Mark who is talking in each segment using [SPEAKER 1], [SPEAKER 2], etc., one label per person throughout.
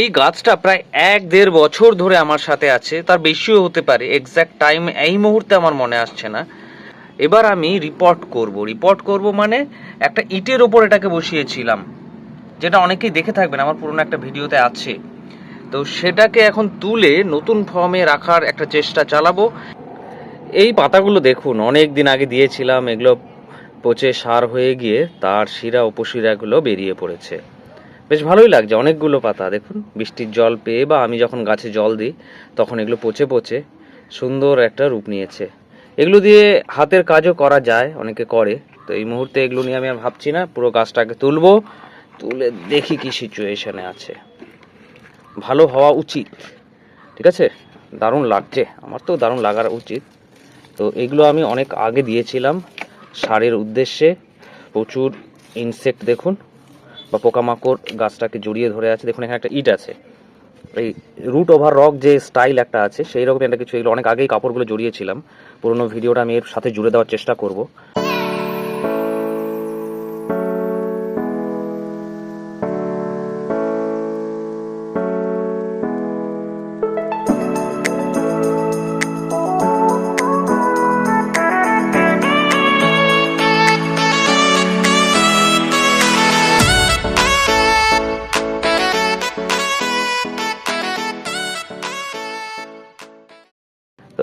[SPEAKER 1] এই গাছটা প্রায় এক দেড় বছর ধরে আমার সাথে আছে, তার বেশিও হতে পারে এক্স্যাক্ট টাইম এই মুহূর্তে আমার মনে আসছে না। এবার আমি রিপোর্ট করব। রিপোর্ট করব মানে একটা ইটের ওপর এটাকে বসিয়েছিলাম, যেটা অনেকেই দেখে থাকবেন, আমার পুরনো একটা ভিডিওতে আছে। তো সেটাকে এখন তুলে নতুন ফর্মে রাখার একটা চেষ্টা চালাবো। এই পাতাগুলো দেখুন, অনেক দিন আগে দিয়েছিলাম, এগুলো পচে সার হয়ে গিয়ে তার শিরা, উপশিরাগুলো বেরিয়ে পড়েছে। বেশ ভালোই লাগছে, অনেকগুলো পাতা, দেখুন, বৃষ্টির জল পেয়ে বা আমি যখন গাছে জল দিই, তখন এগুলো পচে পচে সুন্দর একটা রূপ নিয়েছে। এগুলো দিয়ে হাতের কাজও করা যায়, অনেকে করে, তো এই মুহূর্তে এগুলো নিয়ে আমি আর ভাবছি না, পুরো গাছটাকে তুলবো, তুলে দেখি কি সিচুয়েশনে আছে। ভালো হওয়া উচিত, ঠিক আছে? দারুণ লাগছে, আমার তো দারুণ লাগার উচিত। তো এগুলো আমি অনেক আগে দিয়েছিলাম, সারের উদ্দেশ্যে, প্রচুর ইনসেক্ট দেখুন বা পোকামাকড় গাছটাকে জড়িয়ে ধরে আছে। দেখুন, এখানে একটা ইট আছে। এই রুট ওভার রক যে স্টাইল একটা আছে, সেই রকম একটা কিছু। এগুলো অনেক আগেই কাপড়গুলো জড়িয়েছিলাম পুরোনো ভিডিওটা আমি এর সাথে জুড়ে দেওয়ার চেষ্টা করব।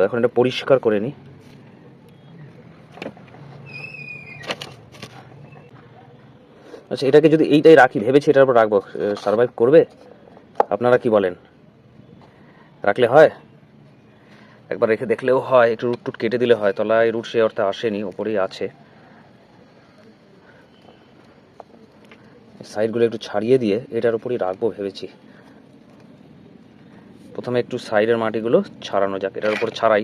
[SPEAKER 1] এখন এটা পরিষ্কার করে নিই আচ্ছা এটাকে যদি এইটাই রাখি, ভেবেছি এটার উপর রাখব। সার্ভাইভ করবে? আপনারা কি বলেন? রাখলে হয়? একবার রেখে দেখলেও হয়, একটু রুট টুট কেটে দিলে হয়। তলায় রুট সে অর্থে আসেনি, ওপরেই আছে। সাইডগুলো একটু ছাড়িয়ে দিয়ে এটার উপরই রাখব, ভেবেছি। প্রথমে একটু সাইডের মাটিগুলো ছাড়ানো যাক এটার উপর ছাড়াই।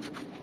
[SPEAKER 1] Thank you.